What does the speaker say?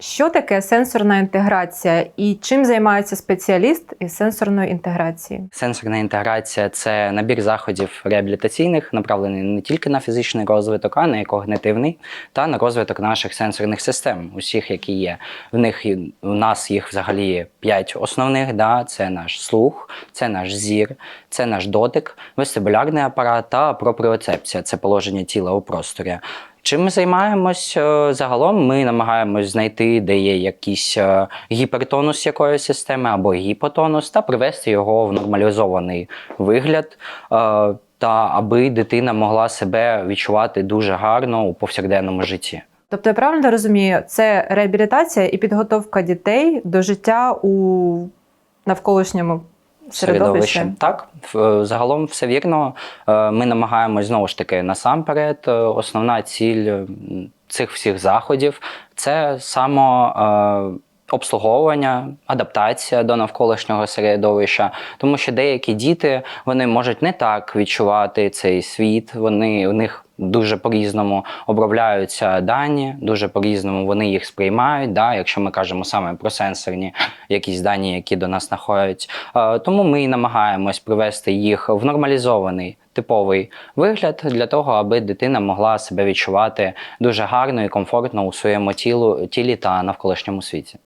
Що таке сенсорна інтеграція і чим займається спеціаліст із сенсорної інтеграції? Сенсорна інтеграція це набір заходів реабілітаційних, направлений не тільки на фізичний розвиток, а й когнитивний та на розвиток наших сенсорних систем, усіх, які є. В них у нас їх взагалі п'ять основних. Да? Це наш слух, це наш зір, це наш дотик, вестибулярний апарат та пропріоцепція це положення тіла у просторі. Чим ми займаємось е, загалом? Ми намагаємось знайти, де є якийсь е, гіпертонус якоїсь системи або гіпотонус, та привести його в нормалізований вигляд. е, Та аби дитина могла себе відчувати дуже гарно у повсякденному житті. Тобто, я правильно розумію, це реабілітація і підготовка дітей до життя у навколишньому. Середовищем. Так, загалом все вірно. Е, Ми намагаємось знову ж таки насамперед. е, Основна ціль цих всіх заходів це само. е, Обслуговування, адаптація до навколишнього середовища, тому що деякі діти вони можуть не так відчувати цей світ. Вони у них дуже по-різному обробляються дані, дуже по-різному вони їх сприймають. Да, якщо ми кажемо саме про сенсорні якісь дані, які до нас знаходять. Е, Тому ми і намагаємось привести їх в нормалізований типовий вигляд для того, аби дитина могла себе відчувати дуже гарно і комфортно у своєму тілу, тілі та навколишньому світі.